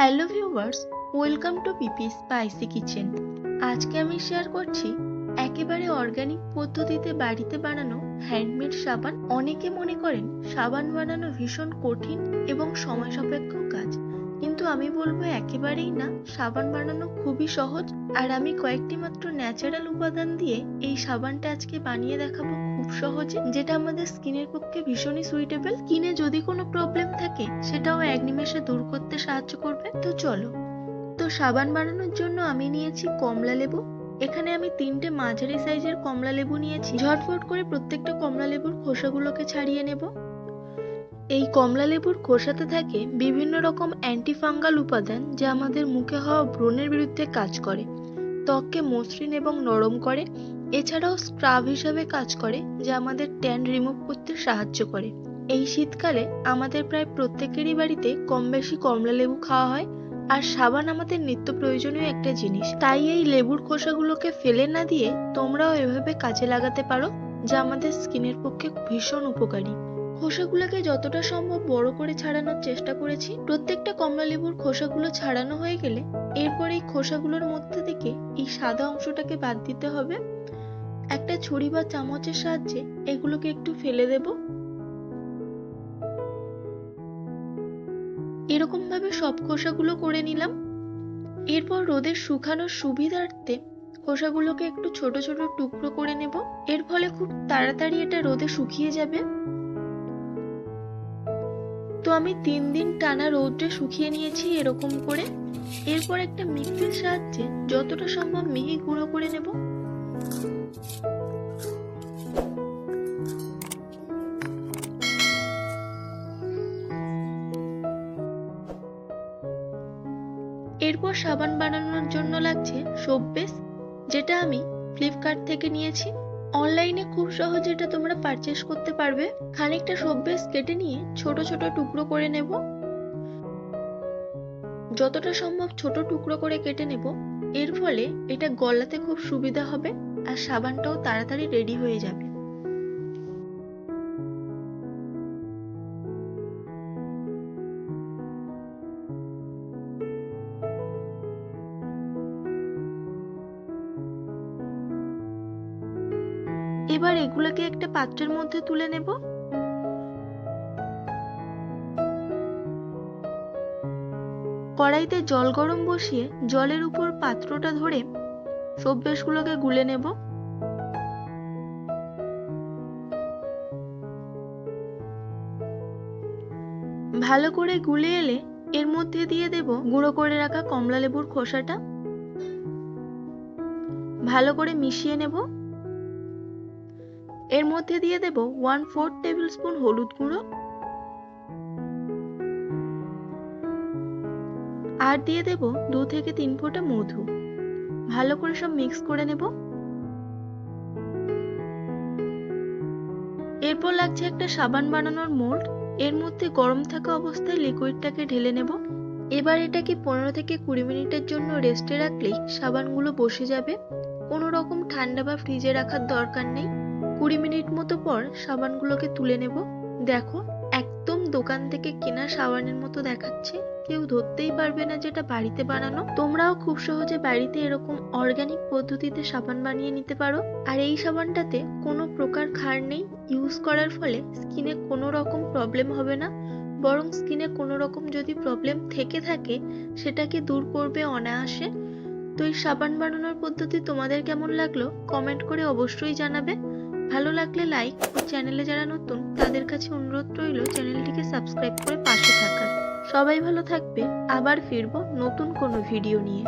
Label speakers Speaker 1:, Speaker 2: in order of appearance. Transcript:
Speaker 1: Hello viewers, welcome to PP spicy kitchen. আজকে আমি share করছি একেবারে অর্গানিক পদ্ধতিতে বাড়িতে বানানো হ্যান্ডমেড সাবান। অনেকে মনে করেন সাবান বানানো ভীষণ কঠিন এবং সময় সাপেক্ষ কাজ, কিন্তু আমি বলব একেবারেই না। সাবান বানানো খুবই সহজ, আর আমি কয়েকটি মাত্র ন্যাচারাল উপাদান দিয়ে এই সাবানটা আজকে বানিয়ে দেখাবো খুব সহজে, যেটা আমাদের স্কিনের পক্ষে ভীষণই সুইটেবল স্কিনে যদি কোনো প্রবলেম থাকে, সেটাও এক নিমেষে দূর করতে সাহায্য করবে। তো চলো। তো সাবান বানানোর জন্য আমি নিয়েছি কমলা লেবু। এখানে আমি তিনটে মাঝারি সাইজের কমলা লেবু নিয়েছি। ঝটফট করে প্রত্যেকটা কমলা লেবুর খোসাগুলোকে ছাড়িয়ে নেব। এই কমলা লেবুর খোসাতে থাকে বিভিন্ন রকম অ্যান্টিফাঙ্গাল উপাদান, যা আমাদের মুখে হওয়া ব্রণের বিরুদ্ধে কাজ করে। ত্বককে মসৃণ এবং নরম করে, এছাড়াও স্ক্রাব হিসাবে কাজ করে, যা আমাদের ট্যান রিমুভ করতে সাহায্য করে। এই শীতকালে আমাদের প্রায় প্রত্যেকেরই বাড়িতে কম বেশি কমলা লেবু খাওয়া হয়, আর সাবান আমাদের নিত্য প্রয়োজনীয় একটা জিনিস। তাই এই লেবুর খোসাগুলোকে ফেলে না দিয়ে তোমরাও এভাবে কাজে লাগাতে পারো, যা আমাদের স্কিনের পক্ষে ভীষণ উপকারী। খোসাগুলোকে যতটা সম্ভব বড় করে ছাড়ানোর চেষ্টা করেছি। প্রত্যেকটা কমলা লেবুর খোসাগুলো ছাড়ানো হয়ে গেলে এরপর এই খোসাগুলোর মধ্যে থেকে এই সাদা অংশটাকে বাদ দিতে হবে। একটা ছুরি বা চামচের সাহায্যে এগুলোকে একটু ফেলে দেব। এরকম ভাবে সব খোসাগুলো করে নিলাম। এরপর রোদে শুকানোর সুবিধার্থে খোসাগুলোকে একটু ছোট ছোট টুকরো করে নেব। এর ফলে খুব তাড়াতাড়ি এটা রোদে শুকিয়ে যাবে। তো আমি তিন দিন টানা রোদ্রে শুকিয়ে নিয়েছি এরকম করে। এরপর একটা মিক্সির সাহায্যে যতটা সম্ভব মিহি গুঁড়ো করে নেব। এরপর সাবান বানানোর জন্য লাগছে সোপ বেস, যেটা আমি ফ্লিপকার্ট থেকে নিয়েছি। অনলাইনে খুব সহজে এটা তোমরা পারচেস করতে পারবে। খানিকটা সোপ বেস কেটে নিয়ে ছোট ছোট টুকরো করে নেব। যতটা সম্ভব ছোট টুকরো করে কেটে নেব। এর ফলে এটা গলাতে খুব সুবিধা হবে আর সাবানটাও তাড়াতাড়ি রেডি হয়ে যাবে। এবার এগুলোকে একটা পাত্রের মধ্যে তুলে নেব। কড়াইতে জল গরম বসিয়ে জলের উপর পাত্রটা ধরে সব্যেশগুলোকে গুলে নেব। ভালো করে গুলে এলে এর মধ্যে দিয়ে দেব গুঁড়ো করে রাখা কমলা লেবুর খোসাটা। ভালো করে মিশিয়ে নেব। এর মধ্যে দিয়ে দেব ওয়ান ফোর্থ টেবিল স্পুন হলুদ গুঁড়ো। আর দিয়ে দেব দু থেকে তিন ফোঁটা মধু। ভালো করে সব মিক্স করে নেব। এরপর লাগছে একটা সাবান বানানোর মোল্ড এর মধ্যে গরম থাকা অবস্থায় লিকুইডটাকে ঢেলে নেব। এবার এটাকে পনেরো থেকে কুড়ি মিনিটের জন্য রেস্টে রাখলেই সাবানগুলো বসে যাবে। কোনো রকম ঠান্ডা বা ফ্রিজে রাখার দরকার নেই। কুড়ি মিনিট মতো পর সাবানগুলোকে তুলে নেব। দেখো, একদম দোকান থেকে কেনা সাবানের মতো দেখাচ্ছে। কেউ ধরতেই পারবে না যেটা বাড়িতে বানানো। তোমরাও খুব সহজে বাড়িতে এরকম অর্গানিক পদ্ধতিতে সাবান বানিয়ে নিতে পারো। আর এই সাবানটাতে কোনো প্রকার ক্ষার নেই। ইউজ করার ফলে স্কিনে কোনো রকম প্রবলেম হবে না। বরং স্কিনে কোনো রকম যদি প্রবলেম থেকে থাকে, সেটাকে দূর করবে অনায়াসে। তো এই সাবান বানানোর পদ্ধতি তোমাদের কেমন লাগল? কমেন্ট করে অবশ্যই জানাবে। ভালো লাগলে লাইক ও চ্যানেলে যারা নতুন, তাদের কাছে অনুরোধ রইল চ্যানেলটিকে সাবস্ক্রাইব করে পাশে থাকার। সবাই ভালো থাকবে, আবার ফিরবো নতুন কোনো ভিডিও নিয়ে।